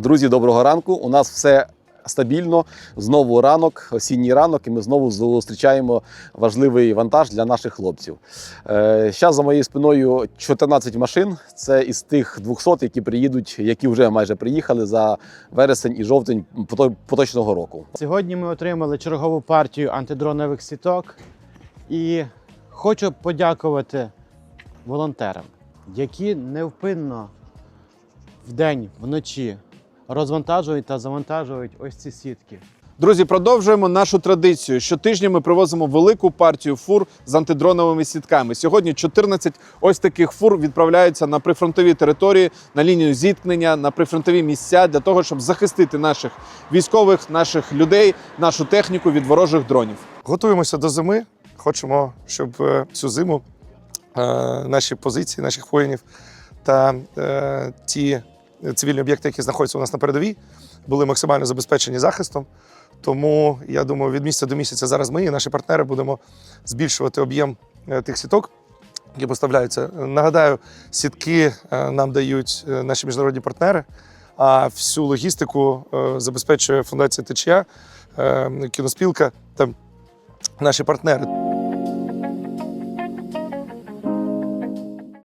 Друзі, доброго ранку. У нас все стабільно. Знову ранок, осінній ранок, і ми знову зустрічаємо важливий вантаж для наших хлопців. Зараз за моєю спиною 14 машин. Це із тих 200, які приїдуть, які вже майже приїхали за вересень і жовтень поточного року. Сьогодні ми отримали чергову партію антидронових сіток і хочу подякувати волонтерам, які невпинно вдень, вночі розвантажують та завантажують ось ці сітки. Друзі, продовжуємо нашу традицію. Щотижня ми привозимо велику партію фур з антидроновими сітками. Сьогодні 14 ось таких фур відправляються на прифронтові території, на лінію зіткнення, на прифронтові місця для того, щоб захистити наших військових, наших людей, нашу техніку від ворожих дронів. Готуємося до зими. Хочемо, щоб е, всю зиму е, наші позиції, наших воїнів та е, ті цивільні об'єкти, які знаходяться у нас на передовій, були максимально забезпечені захистом. Тому я думаю, від місяця до місяця зараз ми і наші партнери будемо збільшувати об'єм е, тих сіток, які поставляються. Нагадаю, сітки е, нам дають е, наші міжнародні партнери, а всю логістику забезпечує фундація Течія, кіноспілка та наші партнери.